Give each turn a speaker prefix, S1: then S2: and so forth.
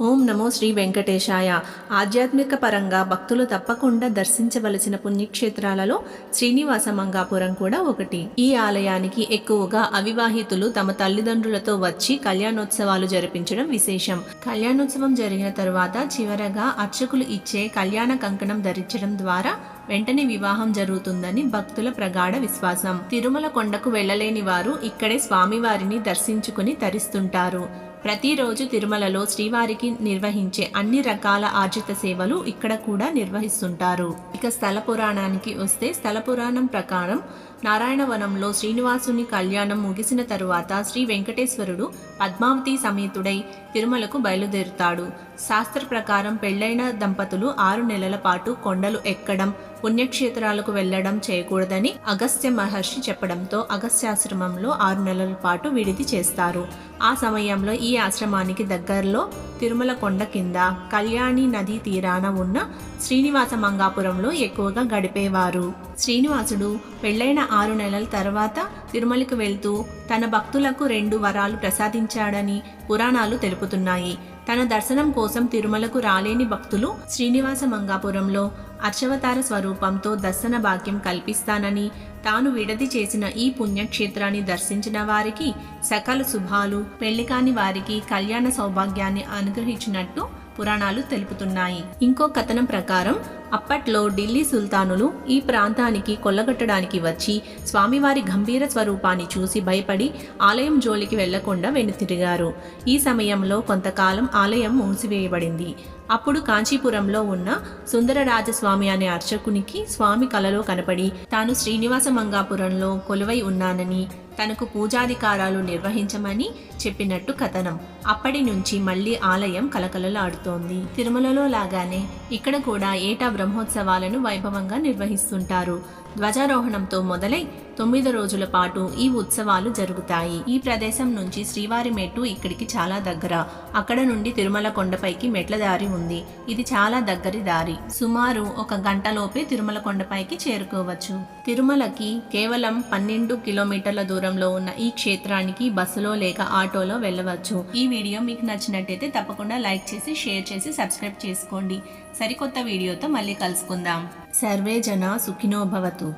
S1: ఓం నమో శ్రీ వెంకటేశాయ. ఆధ్యాత్మిక పరంగా భక్తులు తప్పకుండా దర్శించవలసిన పుణ్యక్షేత్రాలలో శ్రీనివాస మంగాపురం కూడా ఒకటి. ఈ ఆలయానికి ఎక్కువగా అవివాహితులు తమ తల్లిదండ్రులతో వచ్చి కళ్యాణోత్సవాలు జరిపించడం విశేషం. కళ్యాణోత్సవం జరిగిన తరువాత చివరగా అర్చకులు ఇచ్చే కళ్యాణ కంకణం ధరించడం ద్వారా వెంటనే వివాహం జరుగుతుందని భక్తుల ప్రగాఢ విశ్వాసం. తిరుమల కొండకు వెళ్ళలేని వారు ఇక్కడే స్వామివారిని దర్శించుకుని తరిస్తుంటారు. ప్రతిరోజు తిరుమలలో శ్రీవారికి నిర్వహించే అన్ని రకాల ఆర్జిత సేవలు ఇక్కడ కూడా నిర్వహిస్తుంటారు. ఇక స్థల పురాణానికి వస్తే స్థల పురాణం ప్రకారం నారాయణవనంలో శ్రీనివాసుని కళ్యాణం ముగిసిన తరువాత శ్రీ వెంకటేశ్వరుడు పద్మావతి సమేతుడై తిరుమలకు బయలుదేరుతాడు. శాస్త్ర ప్రకారం పెళ్ళైన దంపతులు ఆరు నెలల పాటు కొండలు ఎక్కడం పుణ్యక్షేత్రాలకు వెళ్ళడం చేయకూడదని అగస్త్య మహర్షి చెప్పడంతో అగస్త్యాశ్రమంలో ఆరు నెలల పాటు విడిది చేస్తారు. ఆ సమయంలో ఈ ఆశ్రమానికి దగ్గరలో తిరుమల కొండ కింద కళ్యాణి నదీ తీరాన ఉన్న శ్రీనివాస మంగాపురంలో ఎక్కువగా గడిపేవారు. శ్రీనివాసుడు పెళ్ళైన ఆరు నెలల తర్వాత తిరుమలకు వెళ్తూ తన భక్తులకు రెండు వరాలు ప్రసాదించాడని పురాణాలు తెలుపుతున్నాయి. తన దర్శనం కోసం తిరుమలకు రాలేని భక్తులు శ్రీనివాస మంగాపురంలో అర్చవతార స్వరూపంతో దర్శన భాగ్యం కల్పిస్తానని తాను విడది చేసిన ఈ పుణ్యక్షేత్రాన్ని దర్శించిన వారికి సకల శుభాలు పెళ్ళి కాని వారికి కళ్యాణ సౌభాగ్యాన్ని అనుగ్రహించినట్టు పురాణాలు తెలుపుతున్నాయి. ఇంకో కథనం ప్రకారం అప్పట్లో ఢిల్లీ సుల్తానులు ఈ ప్రాంతానికి కొల్లగొట్టడానికి వచ్చి స్వామివారి గంభీర స్వరూపాన్ని చూసి భయపడి ఆలయం జోలికి వెళ్ళకుండా వెనుతిరిగారు. ఈ సమయంలో కొంతకాలం ఆలయం మూసివేయబడింది. అప్పుడు కాంచీపురంలో ఉన్న సుందరరాజస్వామి అనే అర్చకునికి స్వామి కలలో కనపడి తాను శ్రీనివాస మంగాపురంలో కొలువై ఉన్నానని తనకు పూజాధికారాలు నిర్వహించమని చెప్పినట్టు కథనం. అప్పటి నుంచి మళ్ళీ ఆలయం కలకలలాడుతోంది. తిరుమలలో లాగానే ఇక్కడ కూడా ఏటా బ్రహ్మోత్సవాలను వైభవంగా నిర్వహిస్తుంటారు. ధ్వజారోహణంతో మొదలై తొమ్మిది రోజుల పాటు ఈ ఉత్సవాలు జరుగుతాయి. ఈ ప్రదేశం నుంచి శ్రీవారి మెట్టు ఇక్కడికి చాలా దగ్గర. అక్కడ నుండి తిరుమల కొండపైకి మెట్ల దారి ఉంది. ఇది చాలా దగ్గరి దారి. సుమారు ఒక గంటలోపే తిరుమల కొండపైకి చేరుకోవచ్చు. తిరుమలకి కేవలం పన్నెండు కిలోమీటర్ల దూరంలో ఉన్న ఈ క్షేత్రానికి బస్సులో లేక ఆటోలో వెళ్ళవచ్చు. ఈ వీడియో మీకు నచ్చినట్టయితే తప్పకుండా లైక్ చేసి షేర్ చేసి సబ్స్క్రైబ్ చేసుకోండి. సరికొత్త వీడియోతో మళ్ళీ కలుసుకుందాం. సర్వే జన సుఖినోభవతు